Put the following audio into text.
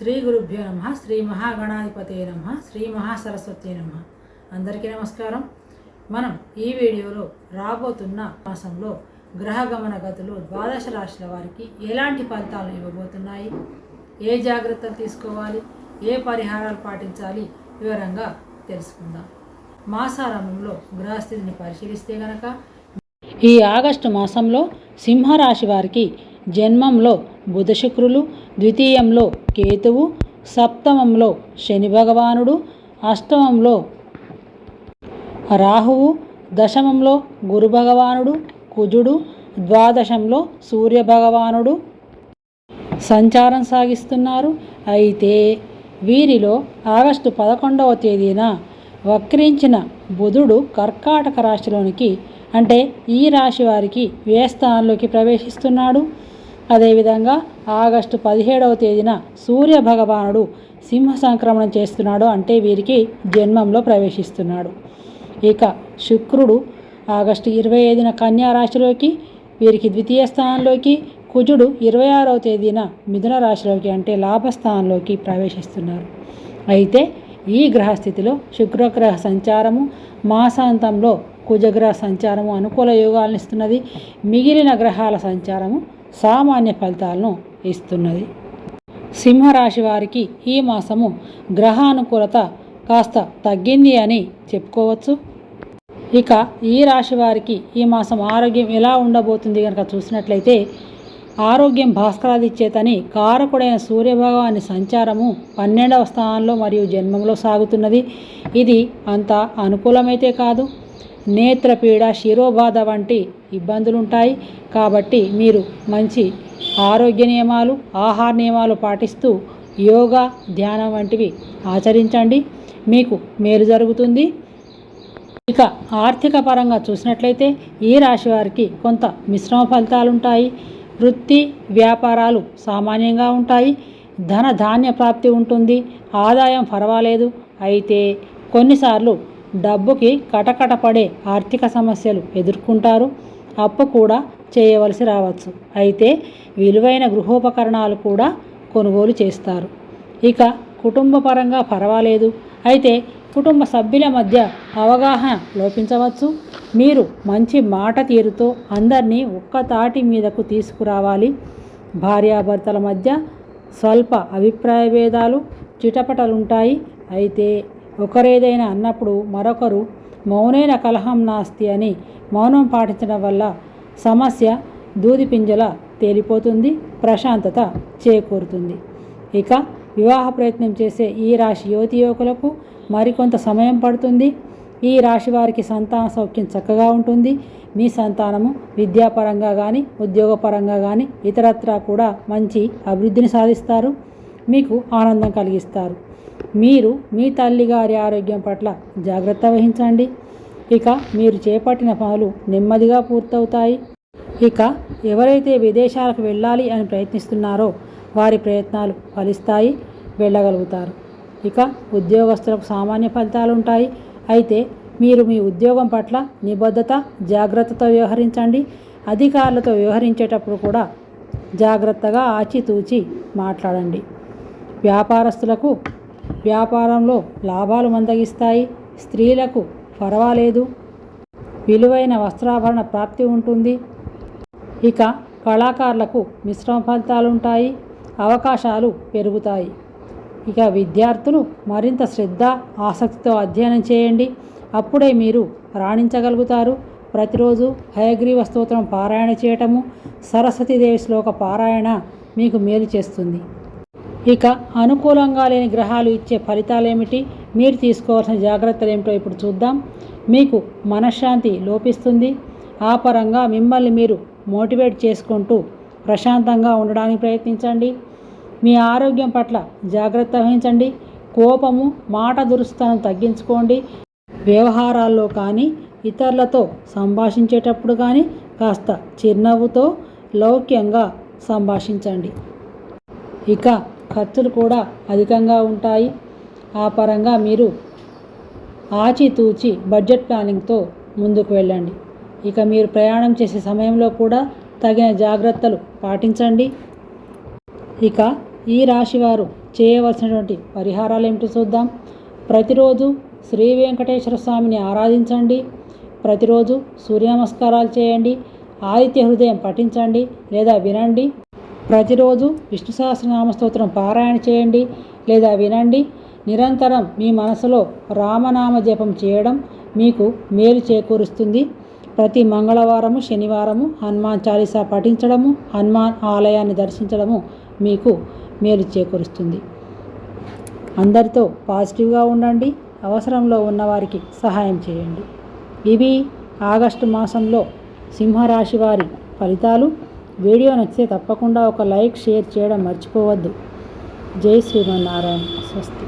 శ్రీ గురుభ్యో నమ శ్రీ మహాగణాధిపతే నమ శ్రీ మహాసరస్వతి నమ. అందరికీ నమస్కారం. మనం ఈ వీడియోలో రాబోతున్న మాసంలో గ్రహ గమన గతులు ద్వాదశ రాశుల వారికి ఎలాంటి ఫలితాలు ఇవ్వబోతున్నాయి? ఏ జాగ్రత్తలు తీసుకోవాలి? ఏ పరిహారాలు పాటించాలి? వివరంగా తెలుసుకుందాం. మాసారంభంలో గ్రహస్థితిని పరిశీలిస్తే గనక ఈ ఆగస్టు మాసంలో సింహరాశి వారికి జన్మంలో బుధ శుక్రులు ద్వితీయంలో కేతువు సప్తమంలో శని భగవానుడు అష్టమంలో రాహువు దశమంలో గురు భగవానుడు కుజుడు ద్వాదశంలో సూర్య భగవానుడు సంచారం సాగిస్తున్నారు. అయితే వీరిలో ఆగస్టు పదకొండవ తేదీన వక్రించిన బుధుడు కర్కాటక రాశిలోనికి అంటే ఈ రాశి వారికి వ్యయస్థానంలోకి ప్రవేశిస్తున్నాడు. అదేవిధంగా ఆగస్టు పదిహేడవ తేదీన సూర్య భగవానుడు సింహ సంక్రమణం చేస్తున్నాడు అంటే వీరికి జన్మంలో ప్రవేశిస్తున్నాడు. ఇక శుక్రుడు ఆగస్టు ఇరవై ఐదున కన్యా రాశిలోకి వీరికి ద్వితీయ స్థానంలోకి కుజుడు ఇరవై ఆరవ తేదీన మిథున రాశిలోకి అంటే లాభస్థానంలోకి ప్రవేశిస్తున్నారు. అయితే ఈ గ్రహస్థితిలో శుక్రగ్రహ సంచారము మాసాంతంలో కుజగ్రహ సంచారము అనుకూల యోగాలను ఇస్తున్నది. మిగిలిన గ్రహాల సంచారము సామాన్య ఫలితాలను ఇస్తున్నది. సింహరాశి వారికి ఈ మాసము గ్రహానుకూలత కాస్త తగ్గింది అని చెప్పుకోవచ్చు. ఇక ఈ రాశి వారికి ఈ మాసం ఆరోగ్యం ఎలా ఉండబోతుంది కనుక చూసినట్లయితే ఆరోగ్యం భాస్కరాదిచ్చేతని కారకుడైన సూర్యభగవాని సంచారము పన్నెండవ స్థానంలో మరియు జన్మంలో సాగుతున్నది. ఇది అంత అనుకూలమైతే కాదు. నేత్రపీడ శిరోబాధ వంటి ఇబ్బందులుంటాయి. కాబట్టి మీరు మంచి ఆరోగ్య నియమాలు ఆహార నియమాలు పాటిస్తూ యోగా ధ్యానం వంటివి ఆచరించండి. మీకు మేలు జరుగుతుంది. ఇక ఆర్థిక పరంగా చూసినట్లయితే ఈ రాశి వారికి కొంత మిశ్రమ ఫలితాలు ఉంటాయి వృత్తి వ్యాపారాలు సామాన్యంగా ఉంటాయి. ధన ధాన్య ప్రాప్తి ఉంటుంది. ఆదాయం పర్వాలేదు. అయితే కొన్నిసార్లు డబ్బుకి కటకటపడే ఆర్థిక సమస్యలు ఎదుర్కొంటారు. అప్పు కూడా చేయవలసి రావచ్చు. అయితే విలువైన గృహోపకరణాలు కూడా కొనుగోలు చేస్తారు. ఇక కుటుంబ పరంగా పర్వాలేదు. అయితే కుటుంబ సభ్యుల మధ్య అవగాహన లోపించవచ్చు. మీరు మంచి మాట తీరుతో అందరినీ ఒక్క తాటి మీదకు తీసుకురావాలి. భార్యాభర్తల మధ్య స్వల్ప అభిప్రాయ భేదాలు చిటపటలుంటాయి. అయితే ఒకరేదైనా అన్నప్పుడు మరొకరు మౌనైన కలహం నాస్తి అని మౌనం పాటించడం వల్ల సమస్య దూదిపింజల తేలిపోతుంది ప్రశాంతత చేకూరుతుంది. ఇక వివాహ ప్రయత్నం చేసే ఈ రాశి యువతి యువకులకు మరికొంత సమయం పడుతుంది. ఈ రాశి వారికి సంతాన సౌఖ్యం చక్కగా ఉంటుంది. మీ సంతానము విద్యాపరంగా కానీ ఉద్యోగపరంగా కానీ ఇతరత్రా కూడా మంచి అభివృద్ధిని సాధిస్తారు. మీకు ఆనందం కలిగిస్తారు. మీరు మీ తల్లిగారి ఆరోగ్యం పట్ల జాగ్రత్త వహించండి. ఇక మీరు చేపట్టిన పనులు నెమ్మదిగా పూర్తవుతాయి. ఇక ఎవరైతే విదేశాలకు వెళ్ళాలి అని ప్రయత్నిస్తున్నారో వారి ప్రయత్నాలు ఫలిస్తాయి వెళ్ళగలుగుతారు. ఇక ఉద్యోగస్తులకు సామాన్య ఫలితాలు ఉంటాయి. అయితే మీరు మీ ఉద్యోగం పట్ల నిబద్ధత జాగ్రత్తతో వ్యవహరించండి. అధికారులతో వ్యవహరించేటప్పుడు కూడా జాగ్రత్తగా ఆచితూచి మాట్లాడండి. వ్యాపారస్తులకు వ్యాపారంలో లాభాలు మందగిస్తాయి స్త్రీలకు పర్వాలేదు విలువైన వస్త్రాభరణ ప్రాప్తి ఉంటుంది. ఇక కళాకారులకు మిశ్రమ ఫలితాలు ఉంటాయి అవకాశాలు పెరుగుతాయి. ఇక విద్యార్థులు మరింత శ్రద్ధ ఆసక్తితో అధ్యయనం చేయండి. అప్పుడే మీరు రాణించగలుగుతారు. ప్రతిరోజు హయగ్రీవ స్తోత్రం పారాయణ చేయటము సరస్వతీదేవి శ్లోక పారాయణ మీకు మేలు చేస్తుంది. ఇక అనుకూలంగా లేని గ్రహాలు ఇచ్చే ఫలితాలు ఏమిటి? మీరు తీసుకోవాల్సిన జాగ్రత్తలు ఏమిటో ఇప్పుడు చూద్దాం. మీకు మనశ్శాంతి లోపిస్తుంది. ఆ పరంగా మిమ్మల్ని మీరు మోటివేట్ చేసుకుంటూ ప్రశాంతంగా ఉండడానికి ప్రయత్నించండి. మీ ఆరోగ్యం పట్ల జాగ్రత్త వహించండి. కోపము మాట దురుస్తనం తగ్గించుకోండి. వ్యవహారాల్లో కానీ ఇతరులతో సంభాషించేటప్పుడు కానీ కాస్త చిరునవ్వుతో లౌక్యంగా సంభాషించండి. ఇక ఖర్చులు కూడా అధికంగా ఉంటాయి. ఆ పరంగా మీరు ఆచితూచి బడ్జెట్ ప్లానింగ్తో ముందుకు వెళ్ళండి. ఇక మీరు ప్రయాణం చేసే సమయంలో కూడా తగిన జాగ్రత్తలు పాటించండి. ఇక ఈ రాశివారు చేయవలసినటువంటి పరిహారాలు ఏమిటో చూద్దాం. ప్రతిరోజు శ్రీ వెంకటేశ్వర స్వామిని ఆరాధించండి. ప్రతిరోజు సూర్య నమస్కారాలు చేయండి. ఆదిత్య హృదయం పఠించండి లేదా వినండి. ప్రతిరోజు విష్ణు సహస్రనామ స్తోత్రం పారాయణ చేయండి లేదా వినండి. నిరంతరం మీ మనసులో రామనామ జపం చేయడం మీకు మేలు చేకూరుస్తుంది. ప్రతి మంగళవారము శనివారము హనుమాన్ చాలీసా పఠించడము హనుమాన్ ఆలయాన్ని దర్శించడము మీకు మేలు చేకూరుస్తుంది. అందరితో పాజిటివ్గా ఉండండి అవసరంలో ఉన్నవారికి సహాయం చేయండి. ఇవి ఆగస్టు మాసంలో సింహరాశి వారి ఫలితాలు. వీడియో నచ్చితే తప్పకుండా ఒక లైక్ షేర్ చేయడం మర్చిపోవద్దు. జై శ్రీమన్నారాయణ. స్వస్తి.